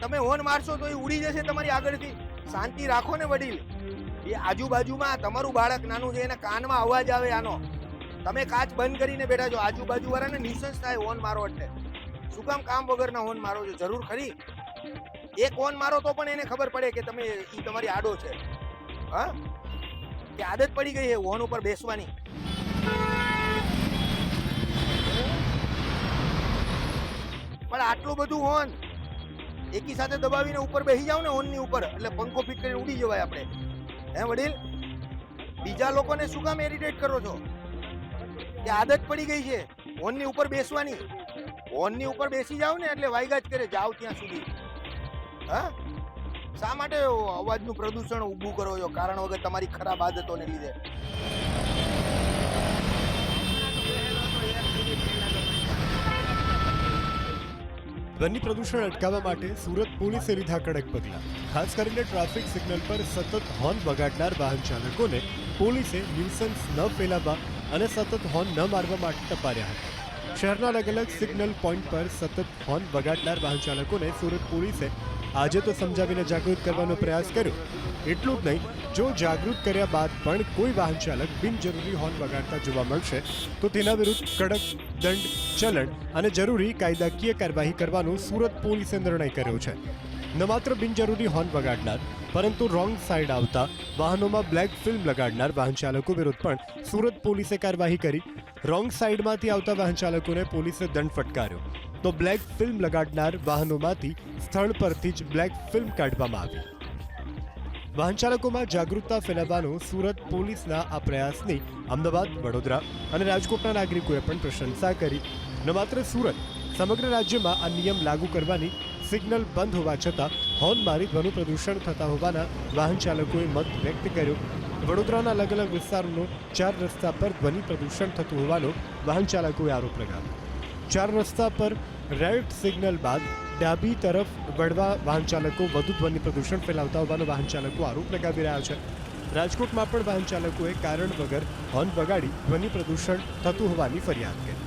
તમે હોર્ન મારશો તો એ ઉડી જશે તમારી આગળથી. શાંતિ રાખો ને વડીલ. એ આજુબાજુમાં તમારું બાળક નાનું છે, એના કાનમાં અવાજ આવે આનો. તમે કાચ બંધ કરીને બેઠા છો આજુબાજુ વાળાને નિસંસ થાય હોર્ન મારો એટલે. શું કામ કામ વગરના હોર્ન મારો છો? જરૂર ખરી? એક હોર્ન મારો તો પણ એને ખબર પડે કે તમે એ તમારી આડો છે. હા? કે આદત પડી ગઈ છે હોર્ન ઉપર બેસવાની. પણ આટલું બધું હોર્ન એકી સાથે દબાવીને ઉપર બેસી જાવ ને ઓનની ઉપર. એટલે પંખો ફિટ કરીને ઉડી જવાય આપણે. હે વડીલ? બીજા લોકોને શું કામ એરિટેટ કરો છો? કે આદત પડી ગઈ છે ઓનની ઉપર બેસવાની. ઓનની ઉપર બેસી જાવ ને એટલે વાયગા જ કરે જાવ ત્યાં સુધી. હા? શા માટે અવાજનું પ્રદૂષણ ઊભું કરો છો? કારણ વગર તમારી ખરાબ આદતોને લીધે. ધ્વનિ પ્રદૂષણ અટકાવવા માટે સુરત પોલીસે લીધા કડક પગલાં. ખાસ કરીને ટ્રાફિક સિગ્નલ પર સતત હોર્ન વગાડનાર વાહન ચાલકોને પોલીસે ન્યુસન્સ ન ફેલાવવા અને સતત હોર્ન ન મારવા માટે ટપાર્યા હતા. શહેરના અલગ અલગ સિગ્નલ પોઈન્ટ પર સતત હોર્ન વગાડનાર વાહન ચાલકોને સુરત પોલીસે આજે તો સમજાવીને જાગૃત કરવાનો પ્રયાસ કર્યો. એટલું જ નહીં, જો જાગૃત કર્યા બાદ પણ કોઈ વાહન ચાલક બિનજરૂરી હોર્ન વગાડતા જોવા મળશે, તો તેના વિરુદ્ધ કડક દંડ, ચલણ અને જરૂરી કાયદાકીય કાર્યવાહી કરવાનો સુરત પોલીસે નિર્ણય કર્યો છે. ન માત્ર બિનજરૂરી હોર્ન વગાડનાર, પરંતુ રોંગ સાઈડ આવતા વાહનોમાં બ્લેક ફિલ્મ લગાડનાર વાહન ચાલકો વિરુદ્ધ પણ સુરત પોલીસે કાર્યવાહી કરી રોંગ સાઈડમાંથી આવતા વાહન ચાલકોને પોલીસે દંડ ફટકાર્યો. તો બ્લેક ફિલ્મ લગાડનાર વાહનોમાંથી સ્થળ પરથી જ બ્લેક ફિલ્મ કાઢવામાં આવી. વાહન ચાલકોમાં જાગૃતતા ફેલાવવાનો સુરત પોલીસના આ પ્રયાસની અમદાવાદ, વડોદરા અને રાજકોટના નાગરિકોએ પણ પ્રશંસા કરી. ન માત્ર સુરત, સમગ્ર રાજ્યમાં આ નિયમ લાગુ કરવાની સિગ્નલ બંધ હોવા છતાં, હોર્ન મારી ધ્વનિ પ્રદૂષણ થતા હોવાના વાહન ચાલકોએ મત વ્યક્ત કર્યો. વડોદરાના અલગ અલગ વિસ્તારોનો ચાર રસ્તા પર ધ્વનિ પ્રદૂષણ થતું હોવાનો વાહન ચાલકોએ આરોપ લગાવ્યો. ચાર રસ્તા પર રેડ સિગ્નલ બાદ ડાબી તરફ વળવા વાહન ચાલકો વધુ ધ્વનિ પ્રદૂષણ ફેલાવતા હોવાનો વાહન ચાલકો આરોપ લગાવી રહ્યા છે. રાજકોટમાં પણ વાહન ચાલકોએ કારણ વગર હોર્ન વગાડી ધ્વનિ પ્રદૂષણ થતું હોવાની ફરિયાદ કરી.